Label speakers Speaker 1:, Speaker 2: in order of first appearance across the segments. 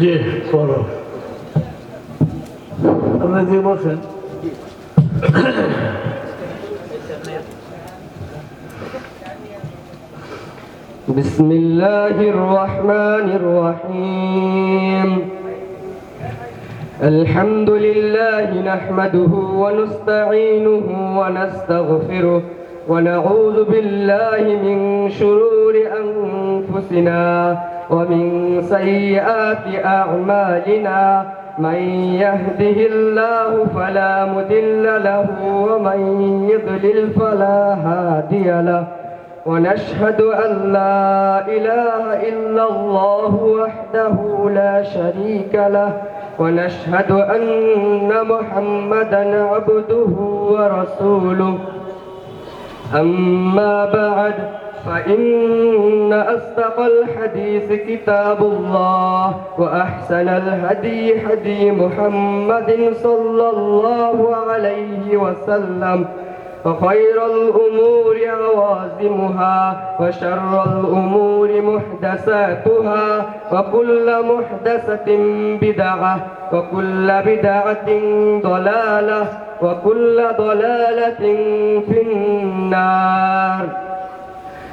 Speaker 1: জি করো আপনি যে বসেন
Speaker 2: بسم الله الرحمن الرحيم الحمد لله نحمده ونستعينه ونستغفره ونعوذ بالله من شرور أنفسنا ومن سيئات أعمالنا من يهده الله فلا مضل له ومن يضلل فلا هادي له. ونشهد أن لا إله إلا الله وحده لا شريك له. ونشهد أن محمدا عبده ورسوله. أما بعد فإن أصدق الحديث كتاب الله وأحسن الهدي هدي محمد صلى الله عليه وسلم وخير الأمور عوازمها وشر الأمور محدثاتها وكل محدثة بدعة وكل بدعة ضلالة وكل ضلالة في النار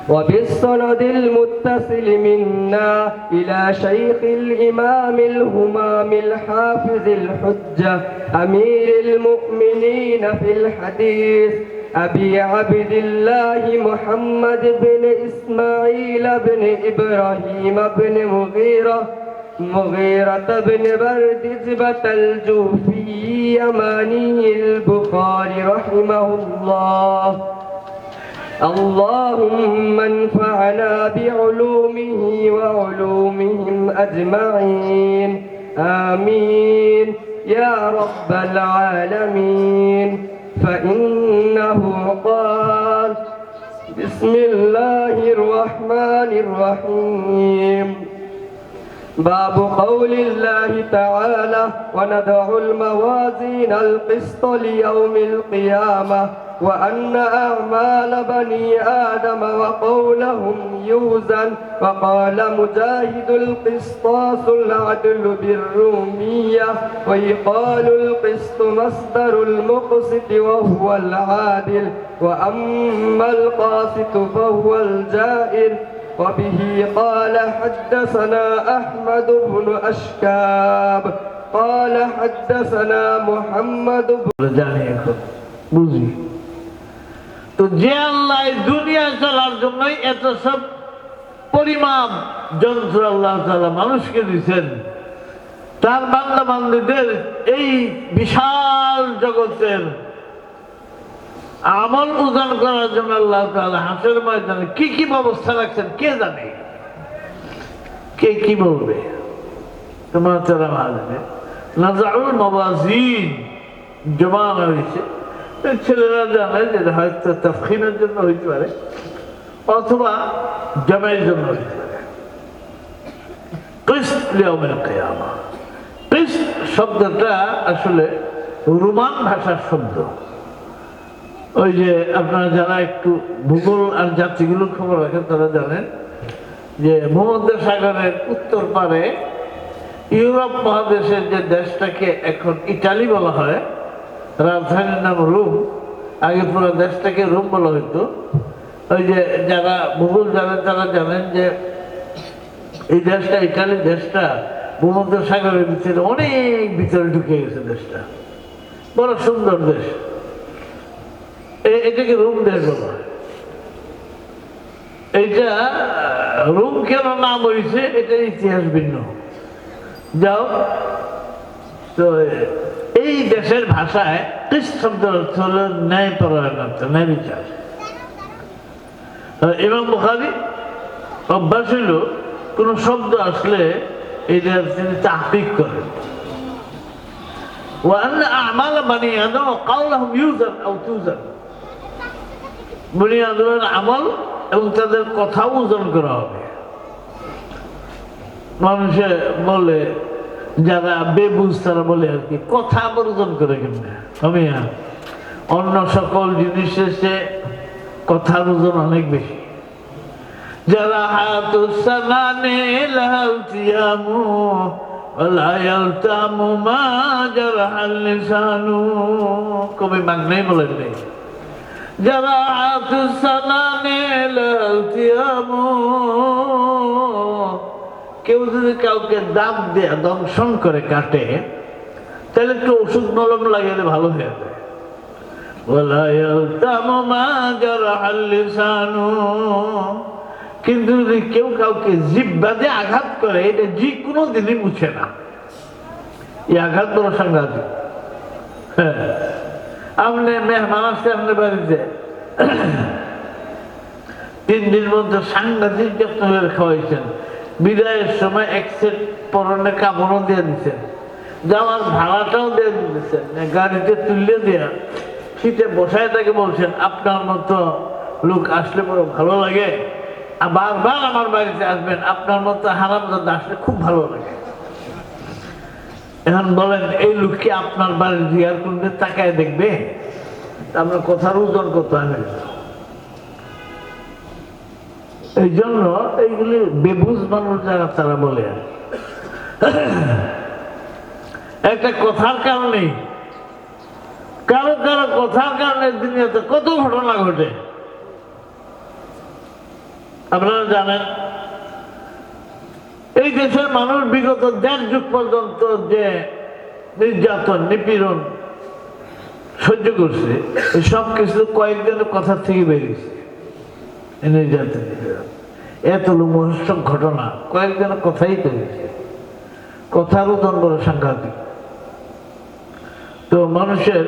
Speaker 2: وبالسند المتصل منا إلى شيخ الإمام الهمام الحافظ الحجة أمير المؤمنين في الحديث أبي عبد الله محمد بن إسماعيل بن إبراهيم بن مغيرة مغيرة بن بردزبة الجوفي يماني البخاري رحمه الله. اللهم انفعنا بعلومه وعلومهم أجمعين. آمين. يا رب العالمين. فإنه قال بسم الله الرحمن الرحيم. باب قول الله تعالى ونضع الموازين القسط ليوم القيامة. وأن أعمال بني آدم وقولهم يوزن. وقال مجاهد القسطاس العدل بالرومية. ويقال القسط مصدر المقسط وهو العادل. وأما القاسط فهو الجائر. وبه قال حدثنا أحمد بن أشكاب. قال حدثنا محمد بن
Speaker 1: رجع তো যে আল্লাহ দুনিয়া চলার জন্যই এত সব পরিমাপ যন্ত্র আল্লাহ তাআলা মানুষকে দিচ্ছেন তার বান্দা বান্ধবদের এই বিশাল জগতের আমল উদান করার জন্য আল্লাহ তাআলা হাসের ময়দানে কি কি ব্যবস্থা রাখছেন, কে জানে? কে কি বলবে? তোমার তারা মাঝবে নাজাউল মাবাজিন জমা হয়েছে। ছেলেরা জানে যে হয়তো তফখিমের জন্য হইতে পারে, অথবা জমের জন্য হইতে পারে। কিস্ত শব্দটা আসলে রোমান ভাষার শব্দ। ওই যে আপনারা যারা একটু ভূগোল আর জাতিগুলোর খবর রাখেন, তারা জানেন যে ভূমধ্য সাগরের উত্তর পারে ইউরোপ মহাদেশের যে দেশটাকে এখন ইটালি বলা হয় রাজধানীর নাম রোম। আগে পুরো দেশটাকে রোম বলা হইতো। ওই যে যারা ভূগোল জানেন তারা জানেন যে এই দেশটা ইটালি দেশটা ভূমধ্য সাগরের ভিতরে অনেক ভিতরে ঢুকে গেছে দেশটা। বড় সুন্দর দেশ। এটাকে রোম দেশ বলা এইটা রোম কেন নাম হয়েছে এটার ইতিহাস ভিন্ন। যাও, তো এই দেশের ভাষায় কৃষ শব্দ অর্থ হলো ন্যায় পরায়ণ অর্থ ন্যায় বিচার এবং বুখারি অভ্যাস হইল কোনো শব্দ আসলে এটা তিনি তাহবিক করেন وأن أعمال بني آدم وقولهم يوزن أو توزن বনি আদমের আমল এবং তাদের কথাও ওজন করা হবে মানুষে বলে যারা বেবুজ তারা বলে আর কি, কথা বর্জন করে কেমনে? অন্য সকল জিনিসের সে কথার ওজন অনেক বেশি। যারা হাত সানানে লাউতিয়ামু লায়ালতামু মা যারা হাল্লে সানু কবি মাগনে বলেন নাই। যারা হাত সানানে লাউতিয়ামু কেউ যদি কাউকে দাঁত দেয়া, দংশন করে কাটে, তাহলে একটু ওষুধ মলম লাগিয়ে ভালো হয়ে যায় কিন্তু যদি কেউ কাউকে জিব্বা দিয়ে আঘাত করে, এটা যে কোনো দিনই মুছে না। এই আঘাত বড় সাংঘাতিক হ্যাঁ। আপনি মেহমান আসছে আপনার বাড়িতে। তিন দিন মধ্যে সাংঘাতিক যত্ন করে খাওয়াইছেন। বিদায়ের সময় এক সেট পরনে কাপড়ও দিয়ে দিচ্ছেন যাওয়ার ভাড়াটাও দিয়ে দিতেছেন গাড়িতে তুললে দেয়া শীতে বসায় তাকে বলছেন, আপনার মতো লোক আসলে বড় ভালো লাগে। আর বারবার আমার বাড়িতে আসবেন, আপনার মতো হারাম আসলে খুব ভালো লাগে। এখন বলেন, এই লোককে আপনার বাড়ির জিয়ার করলে তাকায় দেখবে? আমরা কথার ওজন কত আমি এই জন্য এইগুলি বেবুজ মানুষ যারা তারা বলে একটা কথার কারণে, কারও কারও কথার কারণে দুনিয়াতে কত ঘটনা ঘটে। আপনারা জানেন, এই দেশের মানুষ বিগত দেড় যুগ পর্যন্ত যে নির্যাতন, নিপীড়ন সহ্য করছে সব কিছু কয়েকজনের কথা থেকে বেরিয়েছে। নির্যাতন এত লোমহর্ষক ঘটনা কয়েকজনের কথাই করেছে কথার ওজন সাংঘাতিক। তো মানুষের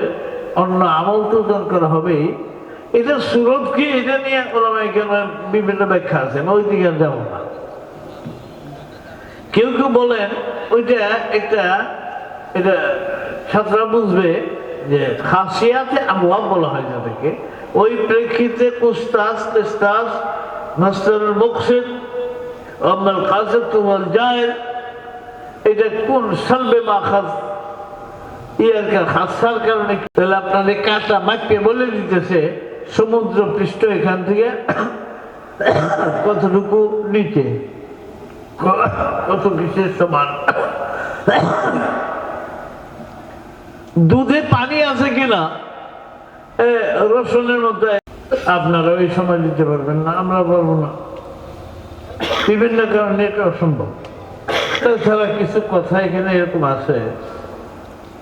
Speaker 1: অন্য আমল তো ওজন করা হবেই। এটা সুরত কি, এটা নিয়ে এখানে বিভিন্ন ব্যাখ্যা আছে, আমি ওই দিকে যাব না। কেউ কেউ বলেন, ওইটা একটা, এটা ছাত্ররা বুঝবে যে খাসিয়াতে আবহাওয়া বলা হয় যাদেরকে। ওই প্রেক্ষিতে কুস্তাস তেস্তাস মাস্টার মুকসিদ আব্বাল কাসিদ তুমাল জায়ের এটা কোন সালবে মাখাজ ইয়ার হাসার কারণে তাহলে আপনাদের কাঁটা মাপকে বলে দিতেছে, সমুদ্র পৃষ্ঠ এখান থেকে কতটুকু নিচে? কত কিসের সমান? দুধে পানি আছে কিনা? রসুনের মধ্যে আপনারা ওই সময় দিতে পারবেন না, আমরা পারব না। বিভিন্ন কারণে এটা অসম্ভব। তাছাড়া কিছু কথা এখানে এরকম আছে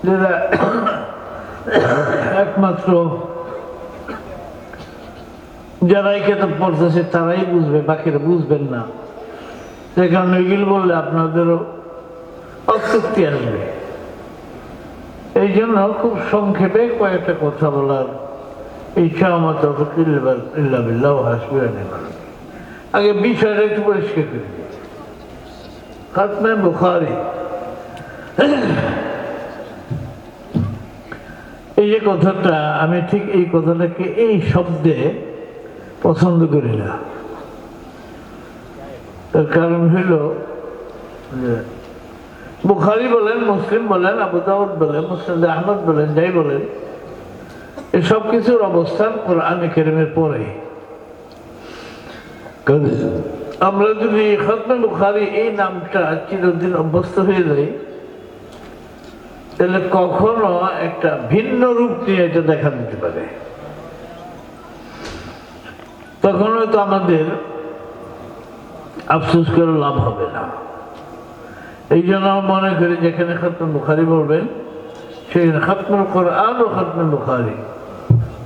Speaker 1: যেটা একমাত্র যারা এই কেতাব পড়তেছে তারাই বুঝবে, বাকিরা বুঝবেন না। সে কারণে এগুলো বললে আপনাদেরও অতৃপ্তি আসবে। এই জন্য খুব সংক্ষেপে কয়েকটা কথা বলার ইচ্ছা আমার হাসবে আগে বিষয়টা একটু পরিষ্কার করে খাতমে বুখারি। এই যে কথাটা, আমি ঠিক এই কথাটাকে এই শব্দে পছন্দ করি না। তার কারণ হইল যে বুখারি বলেন, মুসলিম বলেন, আবু বলেন, মুসলিম আহমদ বলেন, যাই বলেন এই সব কিছুর অবস্থান কোরআন কেরিমের পরে আমরা যদি খতমে বুখারি এই নামটা চিরদিন অভ্যস্ত হয়ে যাই, তাহলে কখনো একটা ভিন্ন রূপ নিয়ে এটা দেখা দিতে পারে। তখন হয়তো আমাদের আফসোস করে লাভ হবে না। এই জন্য আমি মনে করি যেখানে খাতমে বুখারি বলবেন, সেখানে খাতমুল কোরআন ও খাতমে বুখারি।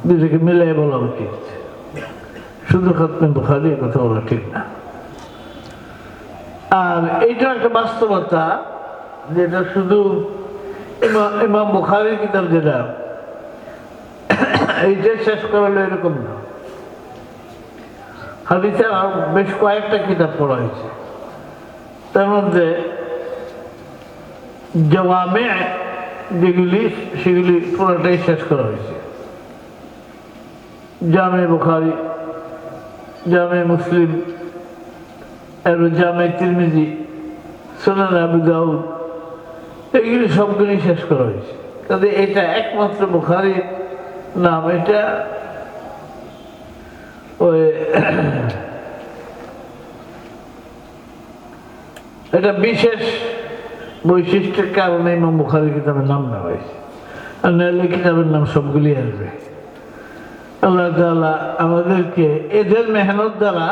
Speaker 1: দুটোকে মিলাই বলা উচিত। শুধু খাতমে বুখারি কথা বলা ঠিক না। আর এইটা একটা বাস্তবতা, যেটা শুধু ইমা- ইমাম বুখারির কিতাব যেটা, এইটা শেষ করালো এরকম না। হাদিসের আর বেশ কয়েকটা কিতাব পড়া হয়েছে। তার মধ্যে জবামে যেগুলি, সেগুলি পুরোটাই শেষ করা হয়েছে। জামে বুখারি, জামে মুসলিম এবার জামে তিরমিজি, সোনান আবু দাউদ, এগুলি সবগুলি শেষ করা হয়েছে। কাজে এটা একমাত্র বুখারির নাম, এটা ওই এটা বিশেষ বৈশিষ্ট্যের কারণে ইমাম বুখারি কিতাবের নাম নেওয়া হয়েছে। আর নাহলে কিতাবের নাম সবগুলি আসবে। আল্লাহ তাআলা আমাদেরকে এদের মেহনত দ্বারা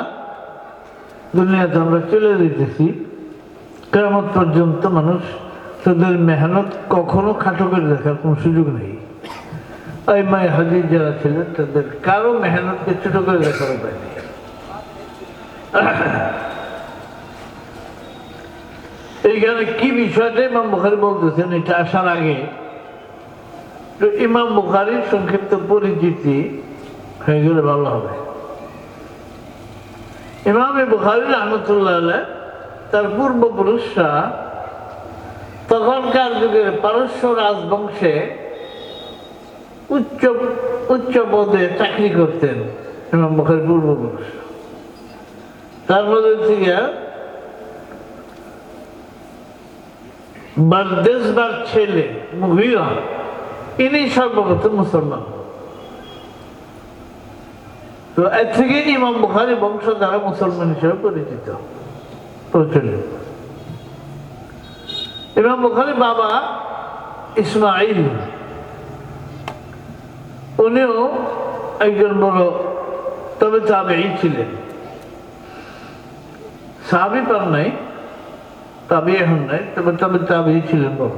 Speaker 1: দুনিয়াতে আমরা চলে যেতেছি কেমন পর্যন্ত মানুষ তাদের মেহনত কখনো খাটো করে দেখার কোনো সুযোগ নেই। ওই মায় হাজির যারা ছিলেন, তাদের কারও মেহনতকে ছোট করে দেখার উপায় নেই। এইখানে কি বিষয়টা ইমাম বুখারি বলতেছেন, এটা আসার আগে। ইমাম বুখারির সংক্ষিপ্ত পরিচিতি হয়ে গেলে ভালো হবে। ইমাম বুখারি রহমতুল্লাহ তার পূর্বপুরুষরা তখনকার যুগের পারস্য রাজবংশে উচ্চ উচ্চ পদে চাকরি করতেন ইমাম বুখারি পূর্বপুরুষ তার মধ্যে থেকে বারদেশবার ছেলে মুহিরা ইনি সর্বপ্রথম মুসলমান। তো এর থেকে ইমাম বুখারি বংশ দ্বারা মুসলমান হিসেবে পরিচিত, প্রচলিত। ইমাম বুখারি বাবা ইসমাইল উনিও একজন বড় তবে তাবেই ছিলেন। সাহাবি পান নাই তাবি এখন নাই, তবে তবে তাবি ছিলেন বড়।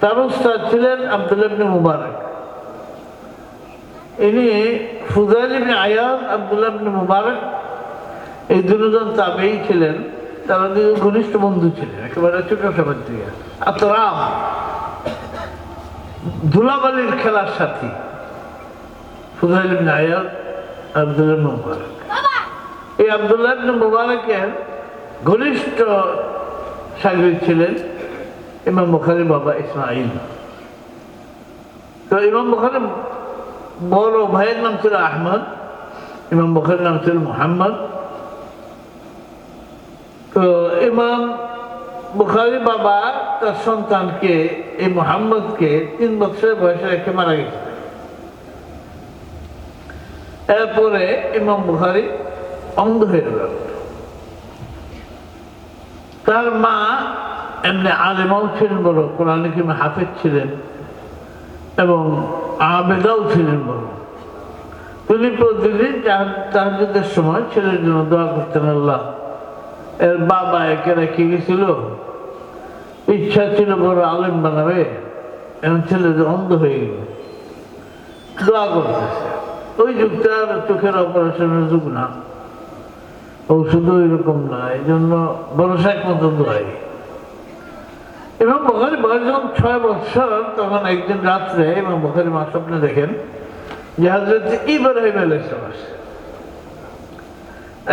Speaker 1: তার উস্তাদ ছিলেন আব্দুল মুবারক। ইনি ফুজাইল ইবনে আয়াদ আব্দুল্লাহ ইবনে মুবারক, এই দুজন তাবেই ছিলেন। তারা দুজন ঘনিষ্ঠ বন্ধু ছিলেন, একেবারে ছোট সবার থেকে আতরাম, ধুলাবালির খেলার সাথী। ফুজাইল ইবনে আয়াদ আব্দুল্লাহ মুবারক। এই আব্দুল্লাহ ইবনে মুবারকের ঘনিষ্ঠ সাগরিদ ছিলেন ইমাম বুখারির বাবা ইসমাইল তো ইমাম বুখারি বড় ভাইয়ের নাম ছিল আহমদ, ইমাম বুখারির নাম ছিল মোহাম্মদ। তো ইমাম বুখারি বাবা তার সন্তানকে, এই মোহাম্মদকে তিন বছরের বয়সে রেখে মারা গেছে। এরপরে ইমাম বুখারি অন্ধ হয়ে গেল। তার মা এমনি আলেমাও ছিলেন বড়, কোরআন হাফেজ ছিলেন এবং আবেদাও ছিলেন বড়। তিনি প্রতিদিন তাহাজুদের সময় ছেলের জন্য দোয়া করতেন আল্লাহ। এর বাবা একে রেখে গেছিল। ইচ্ছা ছিল বড় আলেম বানাবে। এখন ছেলে অন্ধ হয়ে গেল। দোয়া করতেছে। ওই যুগটা আর চোখের অপারেশনের যুগ না। ঔষধও এরকম না। এই জন্য ভরসা একমাত্র দোয়াই। এবং বখারি বয়স যখন ছয় বছর তখন একদিন রাত্রে এবং বখারি মা স্বপ্নে দেখেন যে হাজরত ইব্রাহিম আলাইসালাম আসে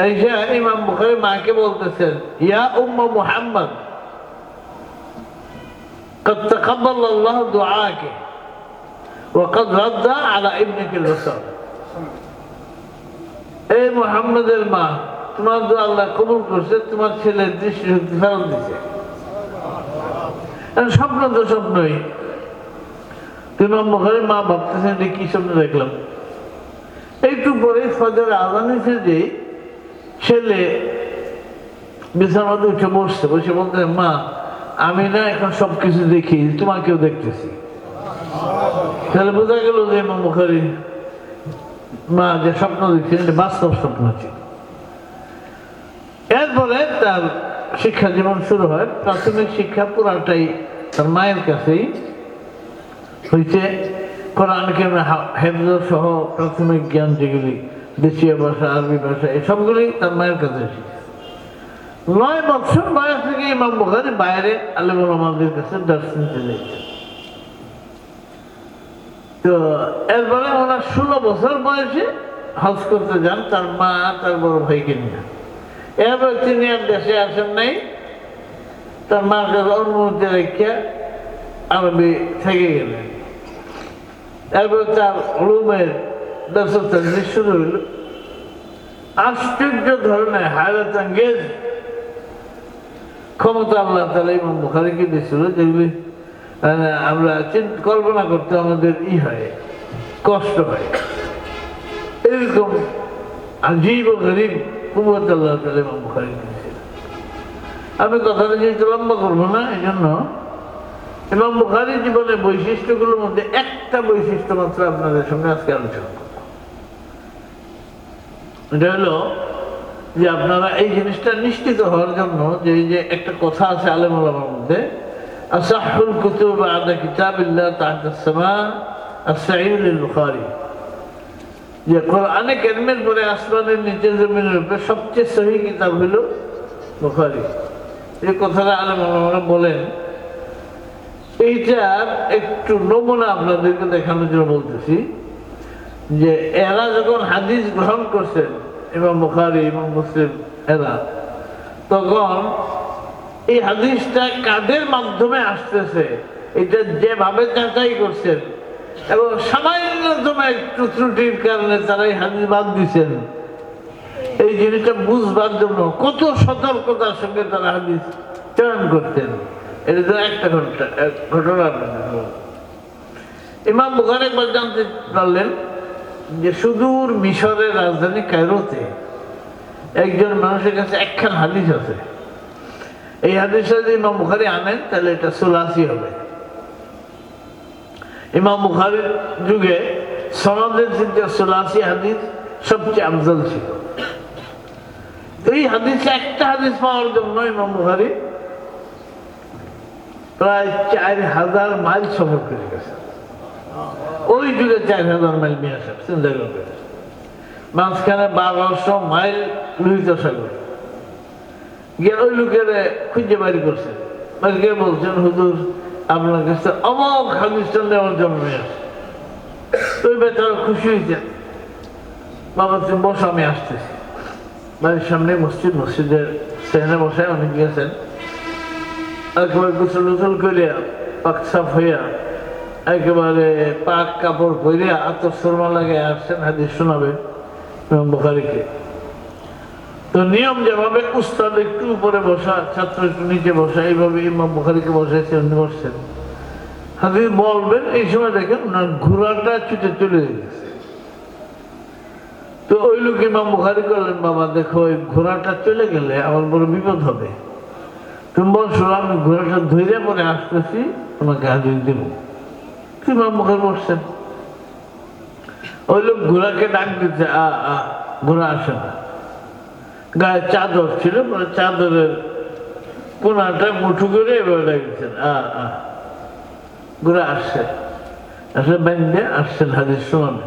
Speaker 1: এইসা ইমাম বুখারি মাকে বলতেছেন ইয়া উম্মা মুহাম্মদ قد تقبل الله دعاك وقد رد على ابنك الرسول এই মোহাম্মদের মা তোমার দোয়া আল্লাহ কবুল করছে তোমার ছেলের দৃষ্টিশক্তি ফেরত দিছে এখন স্বপ্ন তো স্বপ্নই। ইমাম বুখারীর মা ভাবতেছেন যে কি স্বপ্ন দেখলাম। একটু পরে ফজর আজান হয়েছে যে ছেলে বিছানাতে উঠে বসছে। বসে বলতে, মা, আমি না এখন সব কিছু দেখি, তোমাকেও দেখতেছি। তাহলে বোঝা গেল যে ইমাম বুখারী মা যে স্বপ্ন দেখছেন, এটা বাস্তব স্বপ্ন ছিল। এরপরে তার শিক্ষা জীবন শুরু হয়, প্রাথমিক শিক্ষা পুরাটাই তার মায়ের কাছেই। হইতে কোরআন হেফজ সহ প্রাথমিক জ্ঞান যেগুলি, দেশীয় ভাষা, আরবি ভাষা, এই সবগুলি তার মায়ের কাছে নয় বছর বয়স থেকে ইমাম বুখারি বাইরে আলিমুল আমাদের কাছে দর্শন চলে তো এরপরে ওনার ষোলো বছর বয়সে হজ করতে যান তার মা তার বড় ভাইকে নিয়ে। এরপরে তিনি আর দেশে আসেন নাই। তার মার কাছে অনুমতি রেখে আরবি থেকে গেলেন। এরপরে তার রুমের দর্শক শুরু হইল, আশ্চর্য ধরনের হায়রত আঙ্গেজ। ক্ষমতা আল্লাহ তালা ইমাম বুখারিকে দিয়েছিল যেগুলি আমরা চিন্তা, কল্পনা করতে আমাদের ই হয়, কষ্ট হয়। এরকম আজীব গরিব আমি কথাটা যেহেতু লম্বা করব না এই জন্য ইমাম বুখারি জীবনের বৈশিষ্ট্যগুলোর মধ্যে একটা বৈশিষ্ট্য মাত্র আপনাদের সঙ্গে আজকে আলোচনা এটা হলো যে আপনারা এই জিনিসটা নিশ্চিত হওয়ার জন্য যে যে একটা কথা আছে আলেম আলমার মধ্যে আসাহুল কুতুব আদা কিতাবিল্লাহ তাহাত সামা বুখারি। যে কোরআনে কেরমের পরে আসমানের নিচে জমিনের উপরে সবচেয়ে সহি কিতাব হলো বুখারি। এই কথাটা আলেম আলমারা বলেন। এইটার একটু নমুনা আপনাদেরকে দেখানোর জন্য বলতেছি যে এরা যখন হাদিস গ্রহণ করছেন এবং বুখারি এবং মুসলিম, এরা, তখন এই হাদিসটা কাদের মাধ্যমে আসতেছে? এটা যেভাবে যাচাই করছেন এবং সামান্যতম একটু ত্রুটির কারণে তারা এই হাদিস বাদ দিচ্ছেন এই জিনিসটা বুঝবার জন্য কত সতর্কতার সঙ্গে তারা হাদিস চয়ন করতেন। এটা তো একটা ঘটনা এক ঘটনা ইমাম বুখারি একবার জানতে পারলেন যে সুদূর মিশরের রাজধানী কায়রোতে একজন মানুষের কাছে একখান হাদিস আছে। এই হাদিসটা যদি ইমাম বুখারি আনেন, তাহলে এটা সোলাসি হবে। ইমাম বুখারির যুগে সনদের যে সোলাসি হাদিস? সবচেয়ে আফজল ছিল। এই হাদিসে একটা হাদিস পাওয়ার জন্য ইমাম বুখারি প্রায় চার হাজার মাইল সফর করে গেছে। ওই যুগে চার হাজার মাইল নিয়ে আসে চিন্তা করবে মাঝখানে বারোশো মাইল লোহিত সাগর গিয়ে ওই লোকের খুঁজে বাড়ি করছে। বাড়ি গিয়ে বলছেন, হুজুর আপনার কাছে অমক হাদিসটা নেওয়ার জন্য ওই বেচারা খুশি হয়েছে। বাবা, তুমি বসো, আমি আসতেছি। বাড়ির সামনে মসজিদ, মসজিদের সেখানে বসে উনি গিয়েছেন একেবারে গোসল গোসল করিয়া, পাক সাফ হইয়া, একেবারে পাক কাপড় পরিয়া আতর লাগে আসছেন, হাদিস শোনাবে বুখারিকে। তো নিয়ম যেভাবে উস্তাদ একটু উপরে বসা, ছাত্র একটু নিচে বসা, এইভাবে ইমাম বুখারিকে বসাইছে, উনি বসছেন। হাদিস বলবেন, এই সময় দেখেন, ওনার ঘোড়াটা ছুটে চলে গেছে। তো ওই লোক ইমাম বুখারি করলেন বাবা, দেখো, ওই ঘোড়াটা চলে গেলে আমার বড় বিপদ হবে। তুমি বলছো, আমি ঘোড়াটা ধৈর্য পরে আসতেছি, তোমাকে হাজির দেব। ইমাম বুখারি বসছেন। ওই লোক ঘোড়াকে ডাক দিতে আ, ঘোড়া আসে না। গায়ে চাদর ছিল মানে চাদরের কোনাটা মুঠু করে এবার ডাকছেন আ আ ঘোড়া আসছে। আসলে ব্যাংকে আসছেন হাজির শোনাবে।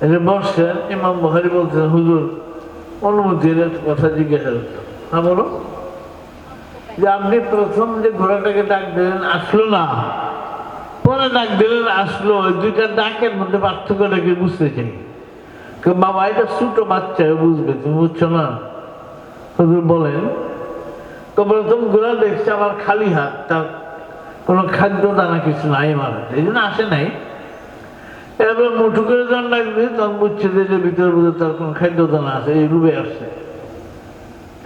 Speaker 1: এটা বসছেন, ইমাম বহারি বলছেন, হুজুর, অনুমতি কথা জিজ্ঞাসা করতাম হ্যাঁ বলো। যে আপনি প্রথম যে ঘোড়াটাকে ডাক দিলেন, আসলো না। পরে ডাক দিলেন, আসলো। দুইটা ডাকের মধ্যে পার্থক্যটাকে বুঝতে চাই? বাবা, এটা ছোটো বাচ্চা, বুঝবে, তুমি বুঝছ না? হুজুর বলেন, তো প্রথম ঘোড়া দেখছে, আমার খালি হাত, তার কোনো খাদ্য দানা কিছু নাই আমার এই জন্য আসে নাই। এবার মুঠু করে যখন লাগবে। তখন বুঝছে যে ভিতরে ভিতরে তার কোনো খাদ্য দানা আছে, এই রূপে আসছে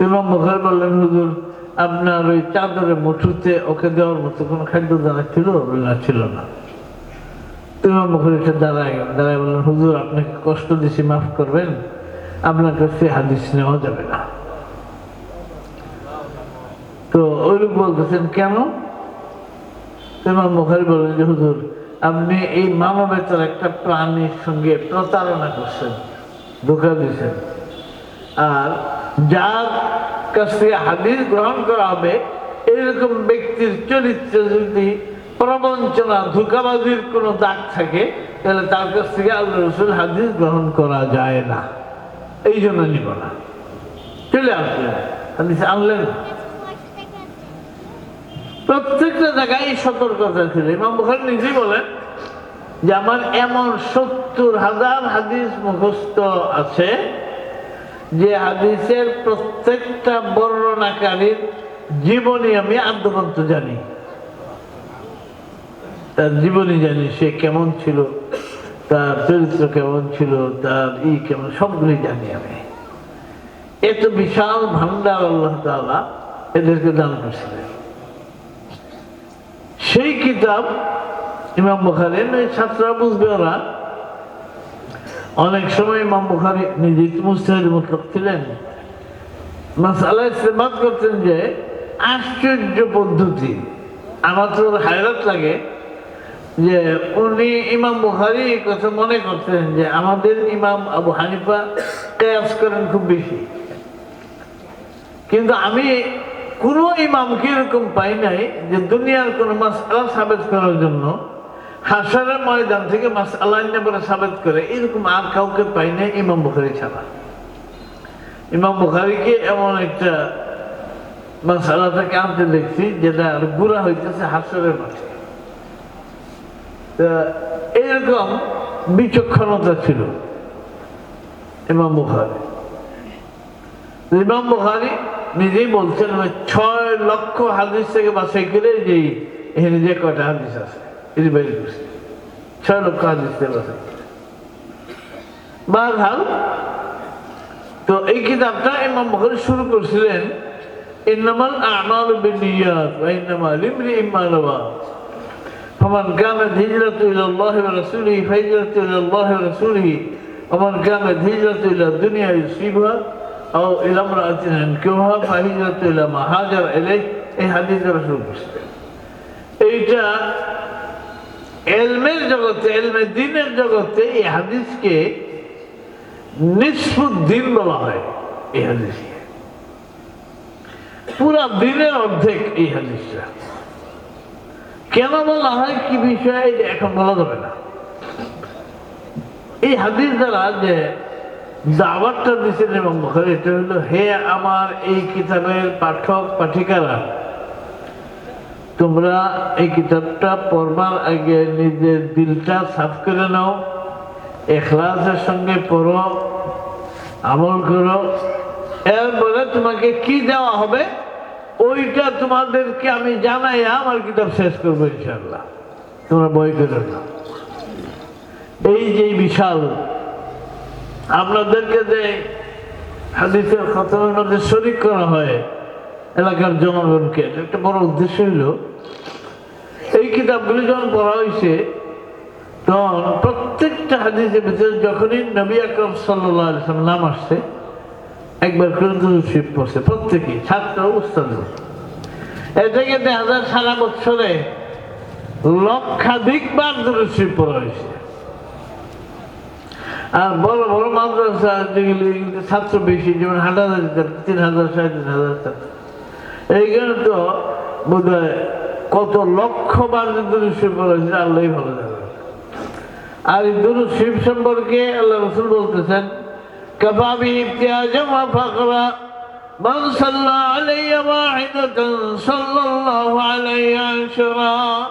Speaker 1: ইমাম মুখার বললেন, হুজুর, আপনার ওই চাদরে মুঠুতে ওকে দেওয়ার মতো কোনো খাদ্য দানা ছিল? না ছিল না। ইমাম মুখের এসে দাঁড়ায় দাঁড়ায় বললেন, হুজুর আপনাকে কষ্ট দিছি, মাফ করবেন? আপনার কাছে হাদিস নেওয়া যাবে না। তো ওই লোক বলতেছেন, কেন? ইমাম মুখারি বললেন যে, হুজুর, আপনি এই মানবেতর একটা প্রাণীর সঙ্গে প্রতারণা করছেন, ধোকা দিচ্ছেন আর যার কাছ থেকে হাদিস গ্রহণ করা হবে, এরকম ব্যক্তির চরিত্রে যদি প্রবঞ্চনা, ধোকাবাজির কোনো দাগ থাকে, তাহলে তার কাছ থেকে আল্লাহ রসুল হাদিস গ্রহণ করা যায় না। এই জন্য নিব না। চলে আসলেন হাদিস আনলেন। প্রত্যেকটা জায়গায় সতর্কতা ছিল ইমাম বুখারী নিজেই বলেন যে, আমার এমন সত্তর হাজার হাদিস মুখস্থ আছে যে, হাদিসের প্রত্যেকটা বর্ণনাকারীর জীবনী আমি আদ্যপন্ত জানি। তার জীবনী জানি সে কেমন ছিল, তার চরিত্র কেমন ছিল, তার ই কেমন, সবগুলি জানি আমি। এত বিশাল ভান্ডার আল্লাহ তাআলা এদেরকে দান করছিলেন। সেই কিতাব ইমাম বখারের ছাত্ররা বুঝবে ওরা। অনেক সময় ইমাম বুখারি নিজে মুস্তাহিদ মুতলক ছিলেন। মাসালা ইস্তেমাল করতেন যে, আশ্চর্য পদ্ধতি। আমার তো হায়রাত লাগে। যে উনি ইমাম এই কথা মনে করতেন যে আমাদের ইমাম আবু হানিফা কেয়াস করেন খুব বেশি। কিন্তু আমি কোনো ইমামকে এরকম পাই নাই যে দুনিয়ার কোনো মাস আলা সাবেত করার জন্য হাসারের ময়দান থেকে মাস আল্লাহ বলে সাবেত করে, এরকম আর কাউকে পাই নাই ইমাম বুখারি ছাড়া। ইমাম বুখারিকে এমন একটা মাসালাটাকে আনতে দেখছি যেটা আর গুড়া হইতেছে হাসরের মাঠে। এরকম বিচক্ষণতা ছিল ইমাম বুখারি। ইমাম বুখারি নিজেই বলছেন ছয় লক্ষ হাদিস থেকে বাছাই করে যে এখানে যে কয়টা হাদিস আছে? এটি বের ছয় লক্ষ হাদিস থেকে বাছাই বা বারহাল, তো এই কিতাবটা ইমাম বুখারি শুরু করছিলেন, ইন্নামাল আমাল বিনিয়াত ওয়া ইন্নামা লিমরিইম মা নাওয়া فمن كانت هجرته الى الله ورسوله فهجرته الى الله ورسوله ومن كانت هجرته الى الدنيا يصيبها او الى امراه ينكحها فهجرته الى ما هاجر اليه এই হাদিস রসুল এইটা এলমের জগতে এলমে দিনের জগতে এই হাদিসকে নিষ্পুদ্দিন বলা হয় এই হাদিসকে পুরা দিনের অর্ধেক এই হাদিসটা কেন বলা হয় কি বিষয়ে এখন বলা যাবে না। এই হাদিস দ্বারা যে দাওয়াতটা দিচ্ছেন এবং এটা হলো, হে আমার এই কিতাবের পাঠক, পাঠিকারা, তোমরা এই কিতাবটা পড়বার আগে নিজের দিলটা সাফ করে নাও, এখলাসের সঙ্গে পড়ো, আমল করো, এরপরে তোমাকে কি দেওয়া হবে? ওইটা তোমাদেরকে আমি জানাই আমার কিতাব শেষ করব ইনশাল্লাহ তোমরা বই করে নাও এই যে বিশাল, আপনাদেরকে যে হাদিসের খতমের মধ্যে শরিক করা হয় এলাকার জনগণকে একটা বড় উদ্দেশ্য হইল। এই কিতাবগুলি যখন পড়া হয়েছে তখন প্রত্যেকটা হাদিসের ভিতরে যখনই নবী আকরম সাল্লাম নাম আসছে একবার করে দুরুশিব পড়ছে প্রত্যেকেই ছাত্র উস্তাদ এটাকে দেখা যায় সারা বছরে লক্ষাধিক বার দুরুশিব পড়া হয়েছে। আর বড় বড় মাদ্রাসা, যেগুলি ছাত্র বেশি, যেমন হাটাজারি তিন হাজার, সাড়ে তিন হাজার ছাত্র এইখানে তো বোধ কত লক্ষ বার যে দুরুশিব পড়া হয়েছে আল্লাহ ভালো জানে। আর এই দুরু শিব সম্পর্কে আল্লাহ রসুল বলতেছেন কবাবি ইতিহাজম ফকরা من صلى علي واحدة صلى الله عليه عشرا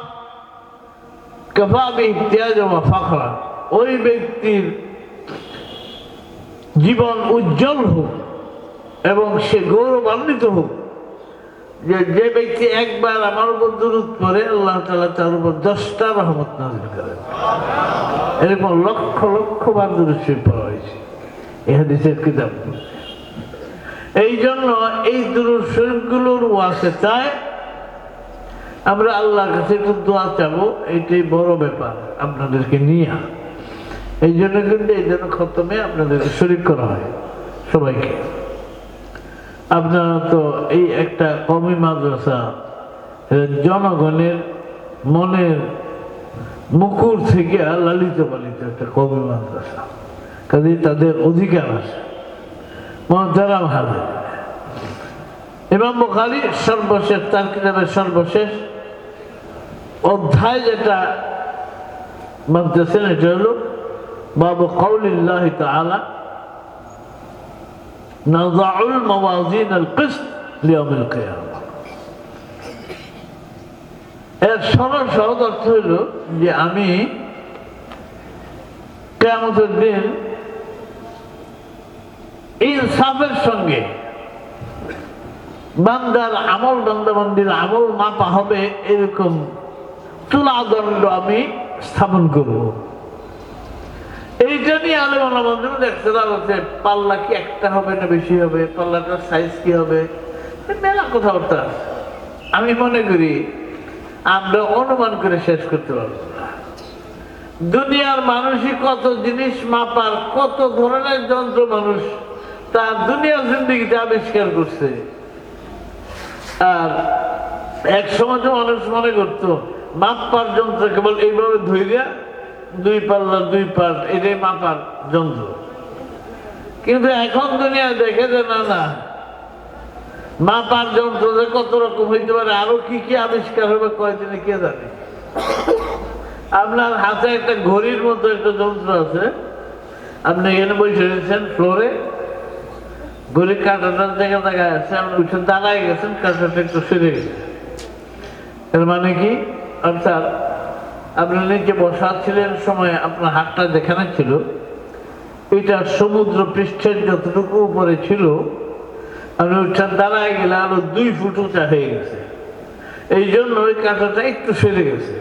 Speaker 1: كفى باحتياج وفقرا ওই ব্যক্তির জীবন উজ্জ্বল হোক এবং সে গৌরবান্বিত হোক যে যে ব্যক্তি একবার আমার উপর দূরত পরে আল্লাহ তালা তার উপর দশটা রহমত নাজিল করেন এরকম লক্ষ লক্ষ বার দূরশীল পাওয়া কিতাব। এই জন্য এই দুরুশরীফগুলোর ওয়াসে চায় আমরা আল্লাহর কাছে একটু দোয়া এইটাই বড় ব্যাপার আপনাদেরকে নিয়ে। এই জন্য কিন্তু এই জন্য খতমে আপনাদেরকে শরীর করা হয় সবাইকে। আপনারা তো এই একটা কমি মাদ্রাসা জনগণের মনের মুকুর থেকে লালিত পালিত একটা কমি মাদ্রাসা। কাজে তাদের অধিকার আছে মহতারাম হাজির ইমাম বুখারি সর্বশেষ তার কিতাবের সর্বশেষ অধ্যায় যেটা ভাবতেছেন এটা হলো বাবু কৌলিল্লাহ তালা নাজাউল মাওয়াজিন আল কিস্ত লিয়ামিল কিয়ামা এর সরল সহজ অর্থ হইল যে আমি কেয়ামতের দিন ইনসাফের সঙ্গে। বান্দার আমল বান্দাবান্দির আমল মাপা হবে এরকম তুলাদণ্ড আমি স্থাপন করব। এইটা নিয়ে আলেম বন্ধু দেখতে হচ্ছে পাল্লা কি একটা হবে না বেশি হবে? পাল্লাটার সাইজ কি হবে? মেলা কথাবার্তা। আমি মনে করি আমরা অনুমান করে শেষ করতে পারব দুনিয়ার মানুষই কত জিনিস মাপার, কত ধরনের যন্ত্র মানুষ তার দুনিয়ার জিন্দিগিতে আবিষ্কার করছে। আর এক সময় তো মানুষ মনে করতো মাপার যন্ত্র কেবল এইভাবে ধৈর্য দুই পাল্লা, দুই পাল এটাই মাপার যন্ত্র। কিন্তু এখন দুনিয়া দেখে যে না না। মাপার যন্ত্র যে কত রকম হইতে পারে, আরও কি কি আবিষ্কার হবে কয়দিনে কে জানে। আপনার হাতে একটা ঘড়ির মতো একটা যন্ত্র আছে। আপনি এখানে বসে রয়েছেন, ফ্লোরে। ঘড়ি কাঁটাটার জায়গা জায়গায় আছে আপনি উঠে দাঁড়ায় গেছেন কাঁটাটা একটু সরে গেছে এর মানে কি অর্থাৎ আপনি নিচে বসা ছিলেন সময় আপনার হাতটা যেখানে ছিল এটা সমুদ্র পৃষ্ঠের যতটুকু উপরে ছিল আপনি উঠে দাঁড়ায় গেলে আরও দুই ফুট উঁচা হয়ে গেছে এই জন্য ওই কাঁটাটা একটু সেরে গেছে